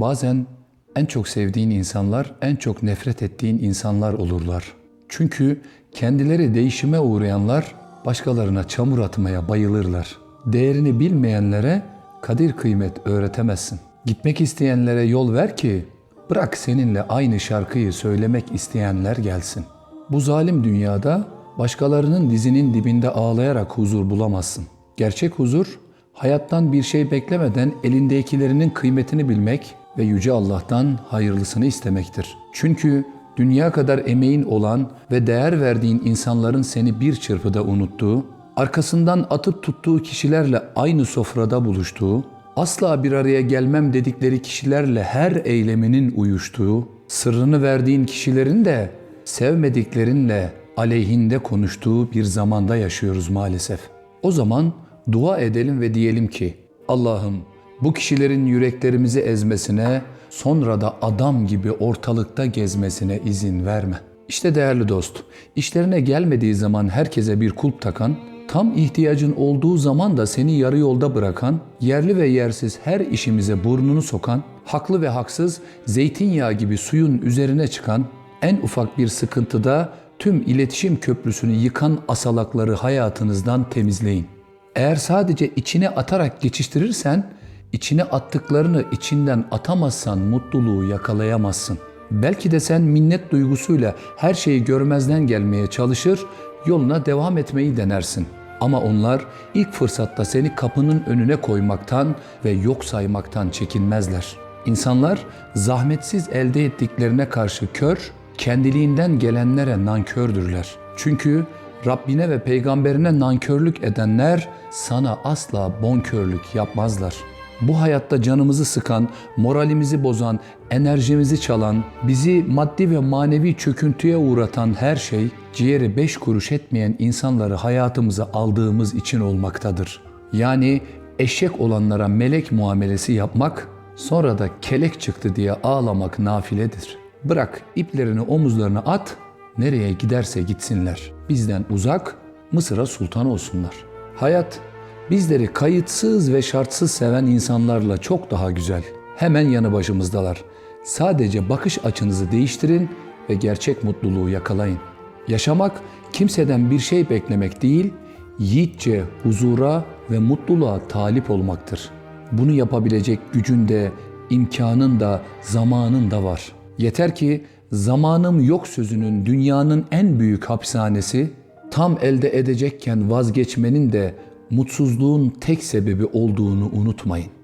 Bazen en çok sevdiğin insanlar, en çok nefret ettiğin insanlar olurlar. Çünkü kendileri değişime uğrayanlar başkalarına çamur atmaya bayılırlar. Değerini bilmeyenlere kadir kıymet öğretemezsin. Gitmek isteyenlere yol ver ki bırak seninle aynı şarkıyı söylemek isteyenler gelsin. Bu zalim dünyada başkalarının dizinin dibinde ağlayarak huzur bulamazsın. Gerçek huzur hayattan bir şey beklemeden elindekilerinin kıymetini bilmek ve yüce Allah'tan hayırlısını istemektir. Çünkü dünya kadar emeğin olan ve değer verdiğin insanların seni bir çırpıda unuttuğu, arkasından atıp tuttuğu kişilerle aynı sofrada buluştuğu, asla bir araya gelmem dedikleri kişilerle her eyleminin uyuştuğu, sırrını verdiğin kişilerin de sevmediklerinle aleyhinde konuştuğu bir zamanda yaşıyoruz maalesef. O zaman dua edelim ve diyelim ki Allah'ım bu kişilerin yüreklerimizi ezmesine, sonra da adam gibi ortalıkta gezmesine izin verme. İşte değerli dost, işlerine gelmediği zaman herkese bir kulp takan, tam ihtiyacın olduğu zaman da seni yarı yolda bırakan, yerli ve yersiz her işimize burnunu sokan, haklı ve haksız zeytinyağı gibi suyun üzerine çıkan, en ufak bir sıkıntıda tüm iletişim köprüsünü yıkan asalakları hayatınızdan temizleyin. Eğer sadece içine atarak geçiştirirsen, içine attıklarını içinden atamazsan mutluluğu yakalayamazsın. Belki de sen minnet duygusuyla her şeyi görmezden gelmeye çalışır, yoluna devam etmeyi denersin. Ama onlar ilk fırsatta seni kapının önüne koymaktan ve yok saymaktan çekinmezler. İnsanlar zahmetsiz elde ettiklerine karşı kör, kendiliğinden gelenlere nankördürler. Çünkü Rabbine ve peygamberine nankörlük edenler sana asla bonkörlük yapmazlar. Bu hayatta canımızı sıkan, moralimizi bozan, enerjimizi çalan, bizi maddi ve manevi çöküntüye uğratan her şey ciğeri beş kuruş etmeyen insanları hayatımıza aldığımız için olmaktadır. Yani eşek olanlara melek muamelesi yapmak, sonra da kelek çıktı diye ağlamak nafiledir. Bırak iplerini omuzlarına at, nereye giderse gitsinler. Bizden uzak, Mısır'a sultan olsunlar. Hayat bizleri kayıtsız ve şartsız seven insanlarla çok daha güzel. Hemen yanı başımızdalar. Sadece bakış açınızı değiştirin ve gerçek mutluluğu yakalayın. Yaşamak kimseden bir şey beklemek değil, yiğitçe huzura ve mutluluğa talip olmaktır. Bunu yapabilecek gücün de, imkanın da, zamanın da var. Yeter ki zamanım yok sözünün dünyanın en büyük hapishanesi tam elde edecekken vazgeçmenin de mutsuzluğun tek sebebi olduğunu unutmayın.